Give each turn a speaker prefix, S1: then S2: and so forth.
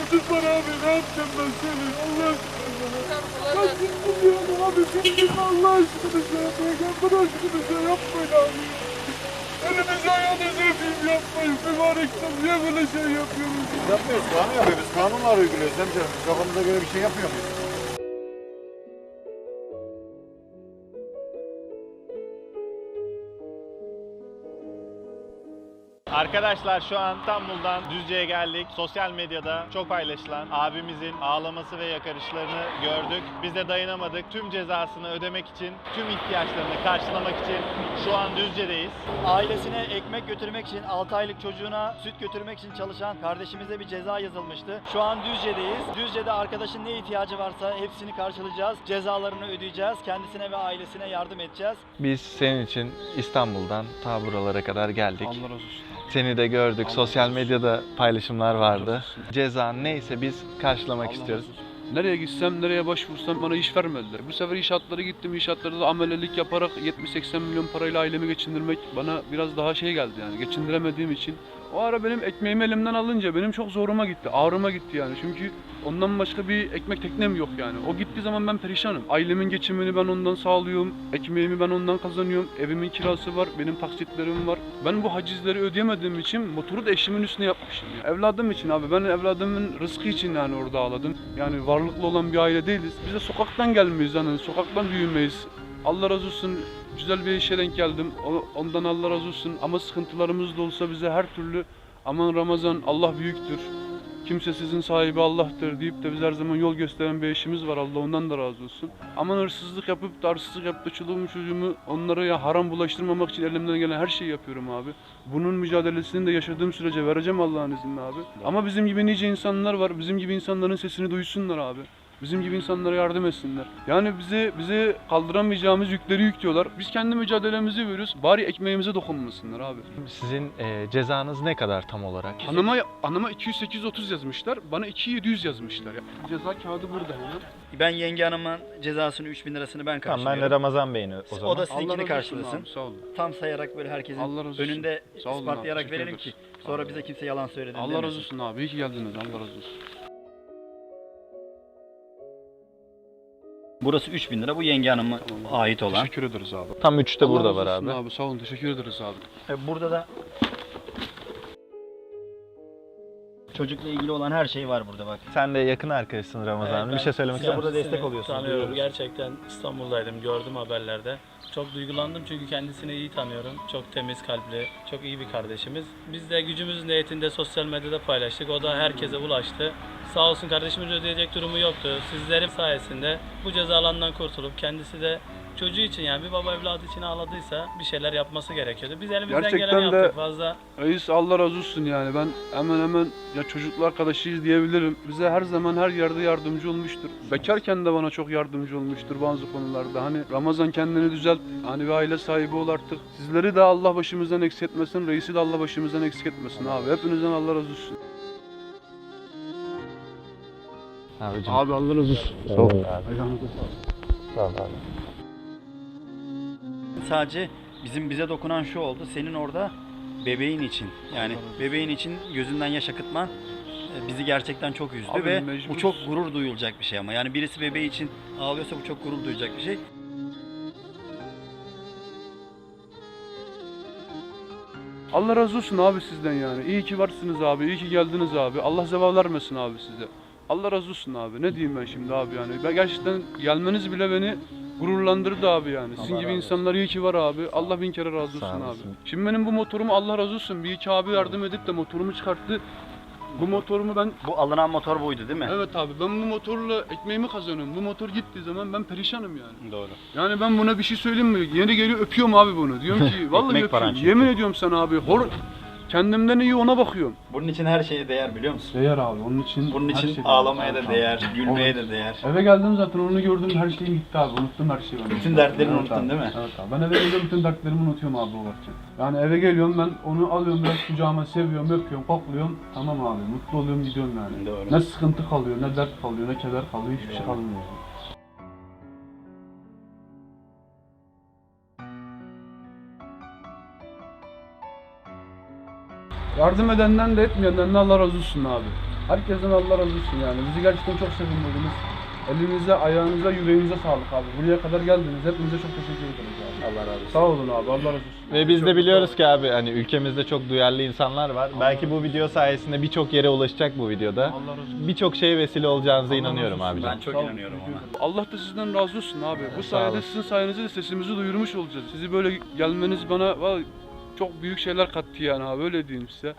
S1: Çocuk var abi ne yapacağım ben söyleyeyim Allah aşkına. Ben gittim diyorum abi gittim Allah aşkına şey yapmayın. Peygamber aşkına şey yapmayın abi. Elinizi ayağınızı öpeyim yapmayın. Mübarekten niye böyle şey yapıyorsunuz?
S2: Yapmıyoruz, kanun yapıyoruz. Kanunlar uyguluyoruz. Biz kafamıza göre bir şey yapmıyor muyuz?
S3: Arkadaşlar şu an İstanbul'dan Düzce'ye geldik. Sosyal medyada çok paylaşılan abimizin ağlaması ve yakarışlarını gördük. Biz de dayanamadık. Tüm cezasını ödemek için, tüm ihtiyaçlarını karşılamak için şu an Düzce'deyiz.
S4: Ailesine ekmek götürmek için 6 aylık çocuğuna süt götürmek için çalışan kardeşimize bir ceza yazılmıştı. Şu an Düzce'deyiz. Düzce'de arkadaşın ne ihtiyacı varsa hepsini karşılayacağız. Cezalarını ödeyeceğiz. Kendisine ve ailesine yardım edeceğiz.
S5: Biz senin için İstanbul'dan ta buralara kadar geldik.
S6: Allah razı olsun.
S5: Seni de gördük. Sosyal medyada paylaşımlar vardı. Cezan neyse biz karşılamak
S6: Allah
S5: istiyoruz.
S6: Nereye gitsem, nereye başvursam bana iş vermediler. Bu sefer inşaatlara gittim. İnşaatlarda da amelelik yaparak 70-80 milyon parayla ailemi geçindirmek bana biraz daha şey geldi yani. Geçindiremediğim için. O ara benim ekmeğimi elimden alınca benim çok zoruma gitti. Ağrıma gitti yani. Çünkü ondan başka bir ekmek teknem yok yani. O gittiği zaman ben perişanım. Ailemin geçimini ben ondan sağlıyorum. Ekmeğimi ben ondan kazanıyorum. Evimin kirası var. Benim taksitlerim var. Ben bu hacizleri ödeyemediğim için motoru da eşimin üstüne yapmışım. ya. Evladım için abi. Ben evladımın rızkı için yani orada ağladım. Yani varlıklı olan bir aile değiliz. Biz de sokaktan gelmeyiz yani. Sokaktan büyümeyiz. Allah razı olsun. Güzel bir işe denk geldim. Ondan Allah razı olsun. Ama sıkıntılarımız da olsa bize her türlü aman Ramazan Allah büyüktür. Kimse sizin sahibi Allah'tır deyip de biz her zaman yol gösteren bir eşimiz var. Allah ondan da razı olsun. Aman hırsızlık yapıp da hırsızlık yapıp da çoluğumu çocuğumu onlara ya haram bulaştırmamak için elimden gelen her şeyi yapıyorum abi. Bunun mücadelesini de yaşadığım sürece vereceğim Allah'ın izniyle abi. Ama bizim gibi nice insanlar var. Bizim gibi insanların sesini duysunlar abi. Bizim gibi insanlara yardım etsinler. Yani bize bize kaldıramayacağımız yükleri yüklüyorlar. Biz kendi mücadelemizi veriyoruz. Bari ekmeğimize dokunmasınlar abi.
S5: Sizin e, cezanız ne kadar tam olarak?
S6: Anama anama 200-830 yazmışlar. Bana 2700 yazmışlar. Ya. Ceza kağıdı burada hemen.
S4: Ben yenge hanımın cezasını 3000 lirasını ben
S3: Tamam
S4: karşılıyorum.
S3: ben de Ramazan Bey'ini o zaman.
S4: O da sizinkini
S6: Allah razı olsun
S4: karşılasın.
S6: abi, Sağ olun.
S4: Tam sayarak böyle herkesin
S6: Allah razı olsun.
S4: önünde
S6: Sağ olun abi,
S4: ispatlayarak
S6: teşekkür
S4: verelim ki
S6: ederiz.
S4: sonra bize kimse yalan söyledi
S6: Allah
S4: demesin.
S6: razı olsun abi. İyi ki geldiniz. Allah razı olsun.
S4: Burası 3000 lira bu yenge hanıma
S6: Tamam.
S4: ait olan.
S6: Teşekkür ederiz abi.
S5: Tam üçte
S6: Allah
S5: burada
S6: razı
S5: var abi.
S6: abi. Sağ olun. Teşekkür ederiz abi.
S4: E, Burada da çocukla ilgili olan her şey var burada bak.
S5: Sen de yakın arkadaşsın Ramazan.
S7: Evet,
S5: bir şey söylemek ister
S4: burada destek oluyorsunuz,
S7: Tanıyorum. Gerçekten İstanbul'daydım. Gördüm haberlerde. Çok duygulandım çünkü kendisini iyi tanıyorum. Çok temiz kalpli, çok iyi bir kardeşimiz. Biz de gücümüzün niyetinde sosyal medyada paylaştık. O da herkese ulaştı. Sağ olsun kardeşimiz ödeyecek durumu yoktu. Sizlerin sayesinde bu ceza alanından kurtulup kendisi de çocuğu için yani bir baba evladı için ağladıysa bir şeyler yapması gerekiyordu. Biz elimizden
S6: Gerçekten
S7: geleni
S6: de-
S7: yaptık. Fazla
S6: Reis Allah razı olsun yani. Ben hemen hemen ya çocuklu arkadaşıyız diyebilirim. Bize her zaman her yerde yardımcı olmuştur. Bekarken de bana çok yardımcı olmuştur bazı konularda. Hani Ramazan kendini düzelt. Hani bir aile sahibi ol artık. Sizleri de Allah başımızdan eksik etmesin. Reisi de Allah başımızdan eksik etmesin abi. Hepinizden Allah razı olsun.
S5: Abicim.
S6: Abi Allah razı olsun.
S5: Sağ ol. Sağ ol abi.
S4: Sadece bizim bize dokunan şu oldu. Senin orada bebeğin için yani bebeğin için gözünden yaş akıtman e, bizi gerçekten çok üzdü
S6: Abi
S4: ve
S6: mecbur-
S4: bu çok gurur duyulacak bir şey ama yani birisi bebeği için ağlıyorsa bu çok gurur duyacak bir şey.
S6: Allah razı olsun abi sizden yani. İyi ki varsınız abi. iyi ki geldiniz abi. Allah zeval vermesin abi size. Allah razı olsun abi. Ne diyeyim ben şimdi abi yani. Ben gerçekten gelmeniz bile beni gururlandırdı abi yani. Sizin gibi insanlar iyi ki var abi. Allah bin kere razı olsun abi.
S5: olasın.
S6: Şimdi benim bu motorumu Allah razı olsun. Bir iki abi yardım edip de motorumu çıkarttı. Bu motorumu ben
S4: Bu alınan motor buydu değil mi?
S6: Evet abi ben bu motorla ekmeğimi kazanıyorum. Bu motor gittiği zaman ben perişanım yani.
S4: Doğru.
S6: Yani ben buna bir şey söyleyeyim mi? Yeni geliyor öpüyorum abi bunu. Diyorum ki vallahi
S3: Ekmek paran
S6: öpüyorum.
S3: çünkü.
S6: Yemin ediyorum sana abi. Hor kendimden iyi ona bakıyorum.
S4: Bunun için her şeye değer biliyor musun?
S6: Değer abi onun için
S4: Bunun
S6: her
S4: için
S6: şey
S4: ağlamaya da değer, gülmeye de değer.
S6: Eve geldim zaten onu gördüm her şeyim gitti abi. Unuttum her şeyi. ben.
S4: Bütün dertlerini unuttun
S6: abi.
S4: değil mi?
S6: Evet abi. Ben eve geliyorum bütün dertlerimi unutuyorum abi o vakit. Yani eve geliyorum ben onu alıyorum biraz kucağıma seviyorum, öpüyorum, kokluyorum. Tamam abi mutlu oluyorum gidiyorum yani.
S4: Doğru.
S6: Ne sıkıntı kalıyor, ne dert kalıyor, ne keder kalıyor, hiçbir şey kalmıyor. Yardım edenden de etmeyenden de Allah razı olsun abi. Herkesten Allah razı olsun yani. Bizi gerçekten çok sevindirdiniz. Elinize, ayağınıza, yüreğinize sağlık abi. Buraya kadar geldiniz. Hepinize çok teşekkür ederiz abi.
S5: Allah razı olsun.
S6: Sağ olun abi. Allah razı olsun.
S5: Ve biz
S6: Çok
S5: de biliyoruz ki abi hani ülkemizde çok duyarlı insanlar var. Belki bu video sayesinde birçok yere ulaşacak bu videoda.
S6: Allah razı olsun.
S5: Birçok şeye vesile olacağınıza
S6: Allah
S5: inanıyorum
S6: olsun.
S5: abicim.
S4: çok inanıyorum ona.
S6: Allah da sizden razı olsun abi. Bu sayede sizin sayenizde de sesimizi duyurmuş olacağız. Sizi böyle gelmeniz bana vallahi çok büyük şeyler kattı yani abi öyle diyeyim size.